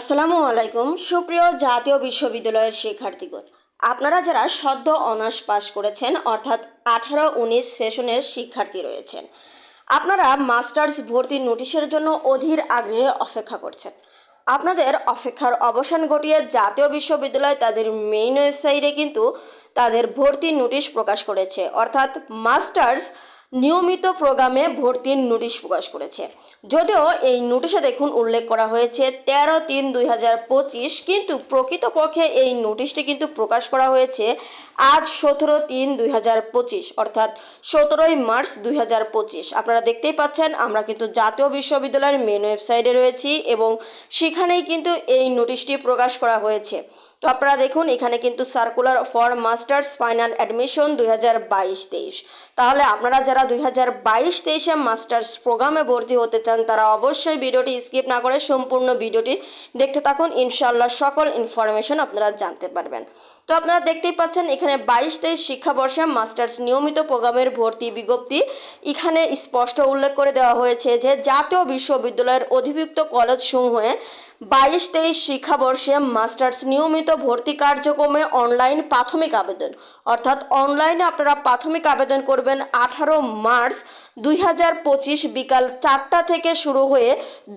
আসসালামু আলাইকুম, সুপ্রিয় জাতীয় বিশ্ববিদ্যালয়ের শিক্ষার্থীগণ। আপনারা যারা সদ্য অনার্স পাশ করেছেন, অর্থাৎ আঠারো উনিশ সেশনের শিক্ষার্থী রয়েছেন, আপনারা মাস্টার্স ভর্তির নোটিশের জন্য অধীর আগ্রহে অপেক্ষা করছেন। আপনাদের অপেক্ষার অবসান ঘটিয়ে জাতীয় বিশ্ববিদ্যালয় তাদের মেইন ওয়েবসাইটে কিন্তু তাদের ভর্তির নোটিশ প্রকাশ করেছে, অর্থাৎ মাস্টার্স নিয়মিত প্রোগ্রামে ভর্তির নোটিশ প্রকাশ করেছে। যদিও এই নোটিশে দেখুন উল্লেখ করা হয়েছে তেরো তিন দুই হাজার পঁচিশ, কিন্তু প্রকৃতপক্ষে এই নোটিশটি কিন্তু প্রকাশ করা হয়েছে আজ সতেরো তিন দুই হাজার পঁচিশ, অর্থাৎ সতেরোই মার্চ দুই হাজার পঁচিশ। আপনারা দেখতেই পাচ্ছেন, আমরা কিন্তু জাতীয় বিশ্ববিদ্যালয়ের মেন ওয়েবসাইটে রয়েছি এবং সেখানেই কিন্তু এই নোটিশটি প্রকাশ করা হয়েছে। তো আপনারা দেখুন, এখানে কিন্তু circular for masters final admission দুই হাজার বাইশ তেইশ। তাহলে আপনারা যারা দুই হাজার বাইশ তেইশে মাস্টার্স প্রোগ্রামে ভর্তি হতে চান, তারা অবশ্যই ভিডিওটি স্কিপ না করে সম্পূর্ণ ভিডিওটি দেখতে থাকুন। ইনশাল্লাহ সকল ইনফরমেশন আপনারা জানতে পারবেন। তো আপনারা দেখতেই পাচ্ছেন, এখানে বাইশ তেইশ শিক্ষাবর্ষে মাস্টার্স নিয়মিত প্রোগ্রামের ভর্তি বিজ্ঞপ্তি এখানে স্পষ্ট উল্লেখ করে দেওয়া হয়েছে যে, জাতীয় বিশ্ববিদ্যালয়ের অধিভুক্ত কলেজসমূহে বাইশ তেইশ শিক্ষাবর্ষে মাস্টার্স নিয়মিত ভর্তি কার্যক্রমে অনলাইন প্রাথমিক আবেদন। অর্থাৎ অনলাইনে আপনারা প্রাথমিক আবেদন করবেন আঠারো মার্চ দুই হাজার পঁচিশ বিকাল চারটা থেকে শুরু হয়ে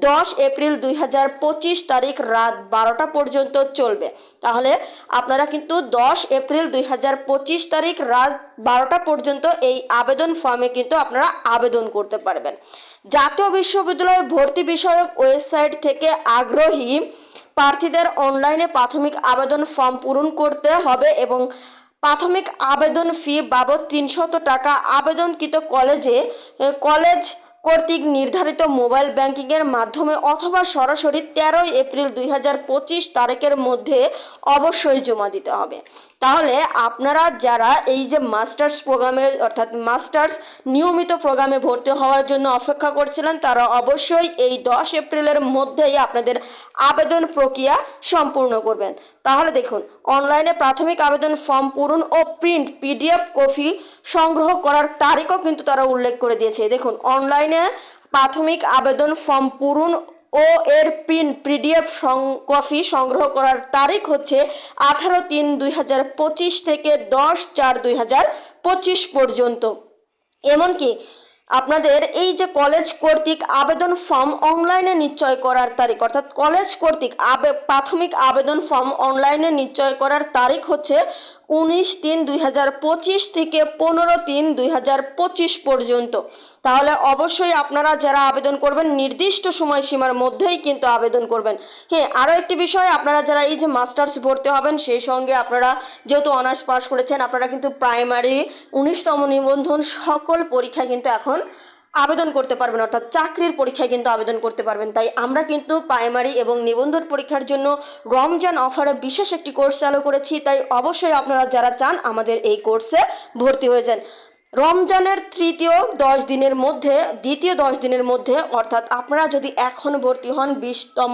দশ এপ্রিল দুই হাজার পঁচিশ তারিখ রাত বারোটা পর্যন্ত চলবে। তাহলে আপনারা কিন্তু দশ এপ্রিল দুই হাজার পঁচিশ তারিখ রাত বারোটা পর্যন্ত এই আবেদন ফর্মে কিন্তু আপনারা আবেদন করতে পারবেন। জাতীয় বিশ্ববিদ্যালয় ভর্তি বিষয়ক ওয়েবসাইট থেকে আগ্রহী প্রার্থীদের অনলাইনে প্রাথমিক আবেদন ফর্ম পূরণ করতে হবে এবং প্রাথমিক আবেদন ফি বাবদ তিনশত টাকা। আবেদনকৃত কলেজে কলেজ কর্তৃক নির্ধারিত মোবাইল ব্যাংকিংয়ের মাধ্যমে অথবা সরাসরি তেরোই এপ্রিল দুই হাজার পঁচিশ তারিখের মধ্যে অবশ্যই জমা দিতে হবে। তাহলে আপনারা যারা এই যে মাস্টার্স প্রোগ্রামে অর্থাৎ মাস্টার্স নিয়মিত প্রোগ্রামে ভর্তি হওয়ার জন্য অপেক্ষা করছিলেন, তারা অবশ্যই এই দশ এপ্রিলের মধ্যেই আপনাদের আবেদন প্রক্রিয়া সম্পূর্ণ করবেন। তাহলে দেখুন, অনলাইনে প্রাথমিক আবেদন ফর্ম পূরণ ও প্রিন্ট, পিডিএফ, কপি সংগ্রহ করার তারিখও কিন্তু তারা উল্লেখ করে দিয়েছে। দেখুন, অনলাইনে প্রাথমিক আবেদন ফর্ম পূরণ ও এর প্রিন্ট, পিডিএফ কপি সংগ্রহ করার তারিখ হচ্ছে আঠারো তিন দুই হাজার পঁচিশ থেকে দশ চার দুই হাজার পঁচিশ পর্যন্ত। এমনকি আপনাদের এই যে কলেজ কর্তৃক আবেদন ফর্ম অনলাইনে নিশ্চয় করার তারিখ, অর্থাৎ কলেজ কর্তৃক আবে প্রাথমিক আবেদন ফর্ম অনলাইনে নিশ্চয় করার তারিখ হচ্ছে উনিশ তিন দুই থেকে পনেরো তিন দুই পর্যন্ত। তাহলে অবশ্যই আপনারা যারা আবেদন করবেন, নির্দিষ্ট সময়সীমার মধ্যেই কিন্তু আবেদন করবেন। হ্যাঁ আরও একটি বিষয়, আপনারা যারা এই যে মাস্টার্স ভর্তি হবেন, সেই সঙ্গে আপনারা যেহেতু অনার্স পাস করেছেন, আপনারা কিন্তু প্রাইমারি উনিশতম নিবন্ধন, সকল পরীক্ষা কিন্তু এখন আবেদন করতে পারবেন, অর্থাৎ চাকরির পরীক্ষায় কিন্তু আবেদন করতে পারবেন। তাই আমরা কিন্তু প্রাইমারি এবং নিবন্ধন পরীক্ষার জন্য রমজান অফারে বিশেষ একটি কোর্স চালু করেছি। তাই অবশ্যই আপনারা যারা চান আমাদের এই কোর্সে ভর্তি হয়ে যান। রমজানের তৃতীয় দশ দিনের মধ্যে, দ্বিতীয় দশ দিনের মধ্যে, অর্থাৎ আপনারা যদি এখন ভর্তি হন বিশতম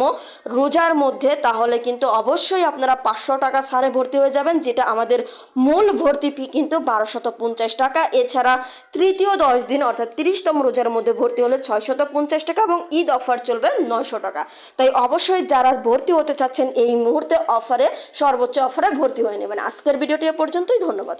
রোজার মধ্যে, তাহলে কিন্তু অবশ্যই আপনারা পাঁচশো টাকা সারে ভর্তি হয়ে যাবেন, যেটা আমাদের মূল ভর্তি ফি কিন্তু বারোশত পঞ্চাশ টাকা। এছাড়া তৃতীয় দশ দিন, অর্থাৎ তিরিশতম রোজার মধ্যে ভর্তি হলে ছয়শত পঞ্চাশ টাকা এবং ঈদ অফার চলবে নয়শো টাকা। তাই অবশ্যই যারা ভর্তি হতে চাচ্ছেন, এই মুহূর্তে অফারে, সর্বোচ্চ অফারে ভর্তি হয়ে নেবেন। আজকের ভিডিওটি এ পর্যন্তই, ধন্যবাদ।